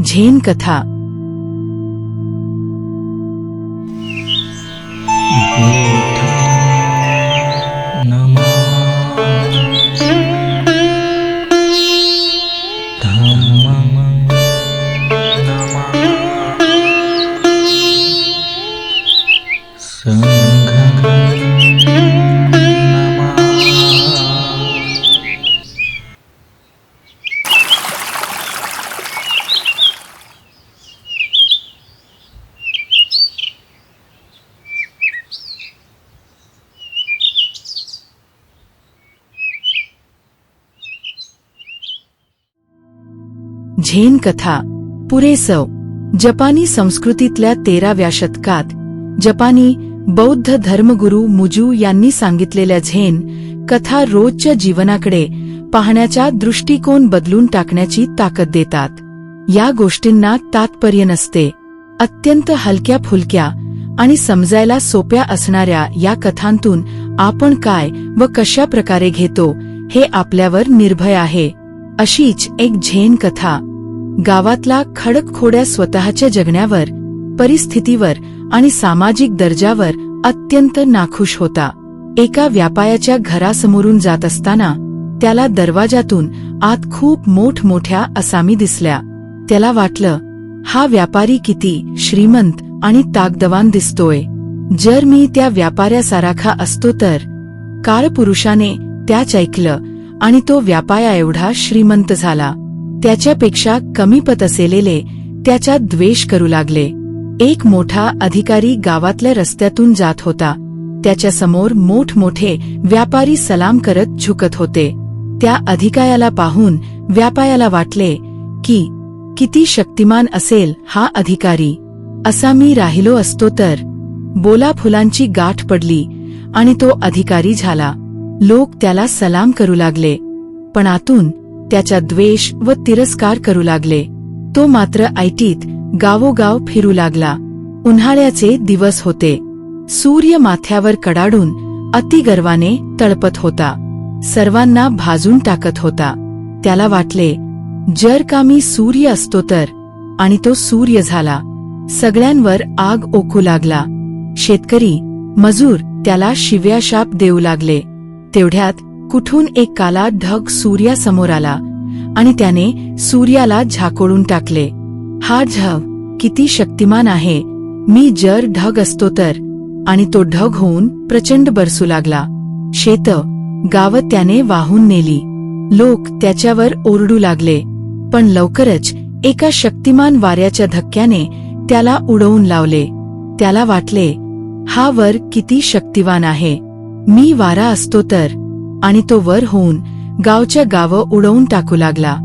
Zen कथा Zen कथा पुरेसव जपानी संस्कृतीतल्या तेराव्या शतकात जपानी बौद्ध धर्मगुरू मुजू यांनी सांगितलेल्या झेन कथा रोजच्या जीवनाकडे पाहण्याचा दृष्टिकोन बदलून टाकण्याची ताकद देतात. या गोष्टींना तात्पर्य नसते. अत्यंत हलक्या फुलक्या आणि समजायला सोप्या असणाऱ्या या कथांतून आपण काय व कशा प्रकारे घेतो हे आपल्यावर निर्भय आहे. अशीच एक झेन कथा. गावातला खडकखोड्या स्वतःच्या जगण्यावर परिस्थितीवर आणि सामाजिक दर्जावर अत्यंत नाखुश होता. एका व्यापायाच्या घरासमोरून जात असताना त्याला दरवाजातून आत खूप मोठमोठ्या असामी दिसल्या. त्याला वाटलं हा व्यापारी किती श्रीमंत आणि ताकदवान दिसतोय. जर मी त्या व्यापाऱ्यासारखा असतो तर काळपुरुषाने त्याच ऐकलं आणि तो व्यापाया एवढा श्रीमंत झाला. त्याच्यापेक्षा कमी पत असलेले त्याच्यात द्वेष करू लागले. एक मोठा अधिकारी गावातल्या रस्त्यातून जात होता. त्याच्यासमोर मोठमोठे व्यापारी सलाम करत झुकत होते. त्या अधिकायाला पाहून व्यापायाला वाटले की किती शक्तिमान असेल हा अधिकारी. असा मी राहिलो असतो तर. बोला फुलांची गाठ पडली आणि तो अधिकारी झाला. लोक त्याला सलाम करू लागले. पण आतून त्याचा द्वेष व तिरस्कार करू लागले. तो मात्र ऐटीत गावोगाव फिरू लागला. उन्हाळ्याचे दिवस होते. सूर्य माथ्यावर कडाडून अतिगर्वाने तळपत होता. सर्वांना भाजून टाकत होता. त्याला वाटले जर का मी सूर्य असतो तर. आणि तो सूर्य झाला. सगळ्यांवर आग ओकू लागला. शेतकरी मजूर त्याला शिव्याशाप देऊ लागले. तेवढ्यात कुठून एक काला ढग सूर्यासमोर आला आणि त्याने सूर्याला झाकोळून टाकले. हा ढग किती शक्तिमान आहे. मी जर ढग असतो तर. आणि तो ढग होऊन प्रचंड बरसू लागला. शेत गाव त्याने वाहून नेली. लोक त्याच्यावर ओरडू लागले. पण लवकरच एका शक्तिमान वाऱ्याच्या धक्क्याने त्याला उडवून लावले. त्याला वाटले हा वर किती शक्तिवान आहे. मी वारा असतो तर. आणि तो वर होऊन गावच्या गावं उडवून टाकू लागला.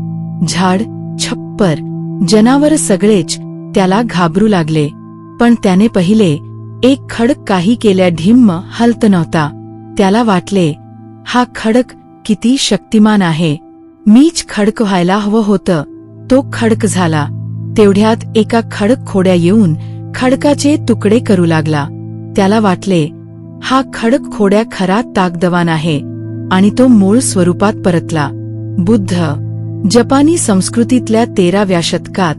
झाड छप्पर जनावर सगळेच त्याला घाबरू लागले. पण त्याने पहिले एक खडक काही केल्या ढिम्म हलत नव्हता. त्याला वाटले हा खडक किती शक्तिमान आहे. मीच खडक व्हायला हवं होतं. तो खडक झाला. तेवढ्यात एका खडक खोड्या येऊन खडकाचे तुकडे करू लागला. त्याला वाटले हा खडक खोड्या खरा ताकदवान आहे. आणि तो मूळ स्वरूपात परतला. बुद्ध. जपानी संस्कृतीतल्या तेराव्या शतकात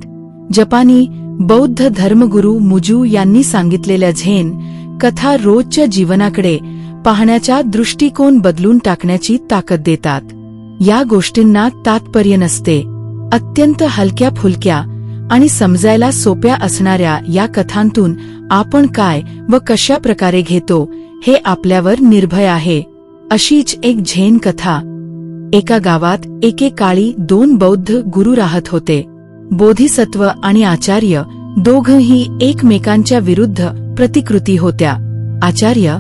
जपानी बौद्ध धर्मगुरू मुजू यांनी सांगितलेल्या झेन कथा रोजच्या जीवनाकडे पाहण्याचा दृष्टिकोन बदलून टाकण्याची ताकद देतात. या गोष्टींना तात्पर्य नसते. अत्यंत हलक्या फुलक्या आणि समजायला सोप्या असणाऱ्या या कथांतून आपण काय व कशा प्रकारे घेतो हे आपल्यावर निर्भय आहे. अशीच एक झेन कथा. एका गावात एकेकाळी दोन बौद्ध गुरु राहत होते. बोधिसत्व आणि आचार्य दोघंही एकमेकांच्या विरुद्ध प्रतिकृती होत्या. आचार्य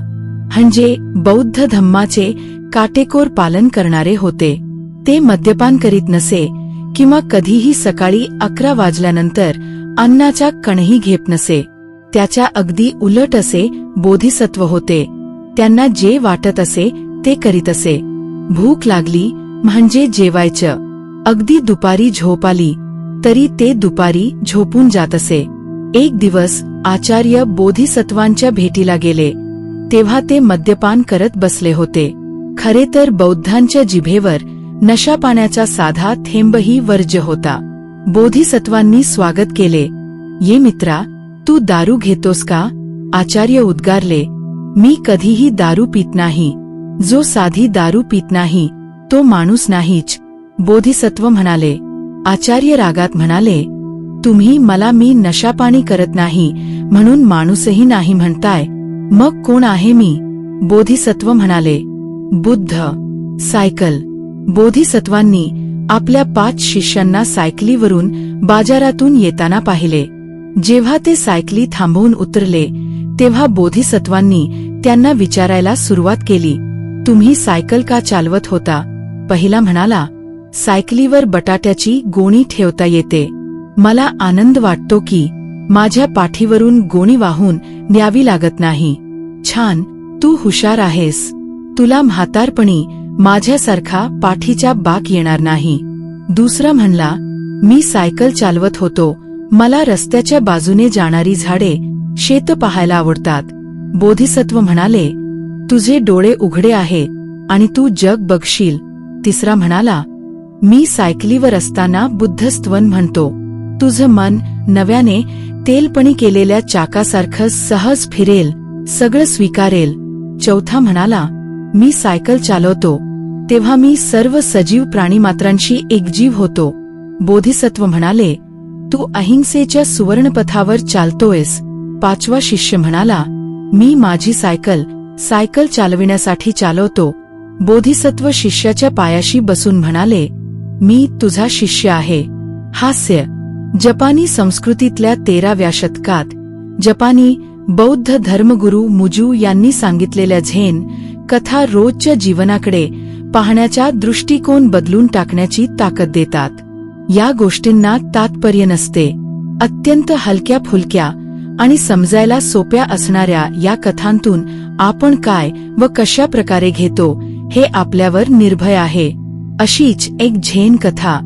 म्हणजे बौद्ध धम्माचे काटेकोर पालन करणारे होते. ते मद्यपान करीत नसे किंवा कधीही सकाळी अकरा वाजल्यानंतर अन्नाचा कणही घेत नसे. त्याच्या अगदी उलट असे बोधिसत्व होते. त्यांना जे वाटत असे ते करीत असे. भूक लागली म्हणजे जेवायचं. अगदी दुपारी झोप आली तरी ते दुपारी झोपून जात असे. एक दिवस आचार्य बोधिसत्वांच्या भेटीला गेले. तेव्हा ते मद्यपान करत बसले होते. खरे तर बौद्धांच्या जिभेवर नशा पाण्याचा साधा थेंबही वर्ज्य होता. बोधिसत्वांनी स्वागत केले. ये मित्रा तू दारू घेतोस का? आचार्य उद्गारले. मी कधीही दारू पित नाही. जो साधी दारू पित नाही तो माणूस नाहीच बोधिसत्व म्हणाले. आचार्य रागात म्हणाले तुम्ही मला मी नशापाणी करत नाही म्हणून माणूसही नाही म्हणताय. मग कोण आहे मी? बोधिसत्व म्हणाले. बुद्ध. सायकल. बोधिसत्वांनी आपल्या पाच शिष्यांना सायकलीवरून बाजारातून येताना पाहिले. जेव्हा ते सायकली थांबवून उतरले तेव्हा बोधिसत्वांनी त्यांना विचारायला सुरुवात केली. तुम्ही सायकल का चालवत होता? पहिला म्हणाला सायकलीवर बटाट्याची गोणी ठेवता येते. मला आनंद वाटतो की माझ्या पाठीवरून गोणी वाहून न्यावी लागत नाही. छान तू हुशार आहेस. तुला म्हातारपणी माझ्यासारखा पाठीच्या बाक येणार नाही. दुसरा म्हणला मी सायकल चालवत होतो. मला रस्त्याच्या बाजूने जाणारी झाडे शेत पाहायला आवडतात. बोधिसत्व म्हणाले तुझे डोळे उघडे आहे आणि तू जग बघशील. तिसरा म्हणाला मी सायकलीवर असताना बुद्धस्त्वन म्हणतो. तुझं मन नव्याने तेलपणी केलेल्या चाकासारखं सहज फिरेल सगळं स्वीकारेल. चौथा म्हणाला मी सायकल चालवतो. तेव्हा मी सर्व सजीव प्राणीमात्रांशी एकजीव होतो. बोधिसत्व म्हणाले तू अहिंसेच्या सुवर्णपथावर चालतोयस. पाचवा शिष्य म्हणाला मी माझी सायकल सायकल चालविण्यासाठी चालवतो. बोधिसत्व शिष्याच्या पायाशी बसून म्हणाले मी तुझा शिष्य आहे. हास्य. जपानी संस्कृतीतल्या तेराव्या शतकात जपानी बौद्ध धर्मगुरू मुजू यांनी सांगितलेल्या झेन कथा रोजच्या जीवनाकडे पाहण्याचा दृष्टिकोन बदलून टाकण्याची ताकद देतात. या गोष्टींना तात्पर्य नसते. अत्यंत हलक्या फुलक्या आणि समजायला सोप्या असणाऱ्या या कथांतून आपण काय व कशा प्रकारे घेतो हे आपल्यावर निर्भय आहे. अशीच एक झेन कथा.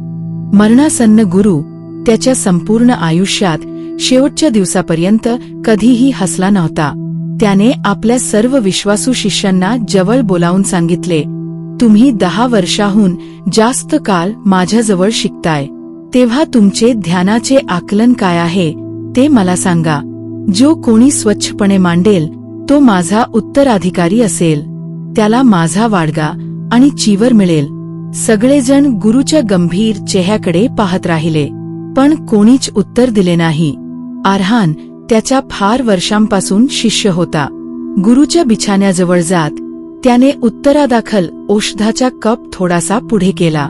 मरणासन्न गुरु त्याच्या संपूर्ण आयुष्यात शेवटच्या दिवसापर्यंत कधीही हसला नव्हता. त्याने आपल्या सर्व विश्वासू शिष्यांना जवळ बोलावून सांगितले तुम्ही दहा वर्षाहून जास्त काळ माझ्याजवळ शिकताय. तेव्हा तुमचे ध्यानाचे आकलन काय आहे ते मला सांगा. जो कोणी स्वच्छपणे मांडेल तो माझा उत्तराधिकारी असेल. त्याला माझा वाडगा आणि चीवर मिळेल. सगळेजण गुरुच्या गंभीर चेहऱ्याकडे पाहत राहिले. पण कोणीच उत्तर दिले नाही. आर्हान त्याच्या फार वर्षांपासून शिष्य होता. गुरुच्या बिछाण्याजवळ जात त्याने उत्तरादाखल औषधाचा कप थोडासा पुढे केला.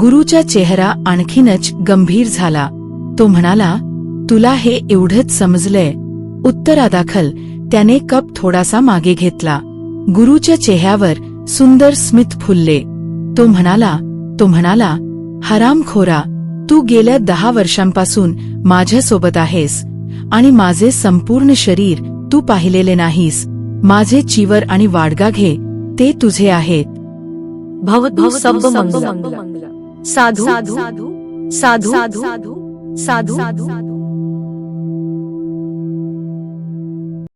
गुरुचा चेहरा आणखीनच गंभीर झाला. तो म्हणाला तुला हे एवढंच समजलंय. उत्तरादाखल त्याने कप थोडासा मागे घेतला गुरुच्या चेहऱ्यावर सुंदर स्मित फुलले तो म्हणाला तो म्हणाला हरामखोरा तू गेल्या दहा वर्षांपासून माझ्यासोबत आहेस आणि माझे संपूर्ण शरीर तू पाहिलेले नाहीस माझे चिवर आणि वाडगा घे ते तुझे आहेत भवतु सब मंगल साधु साधु साधु साधु साधु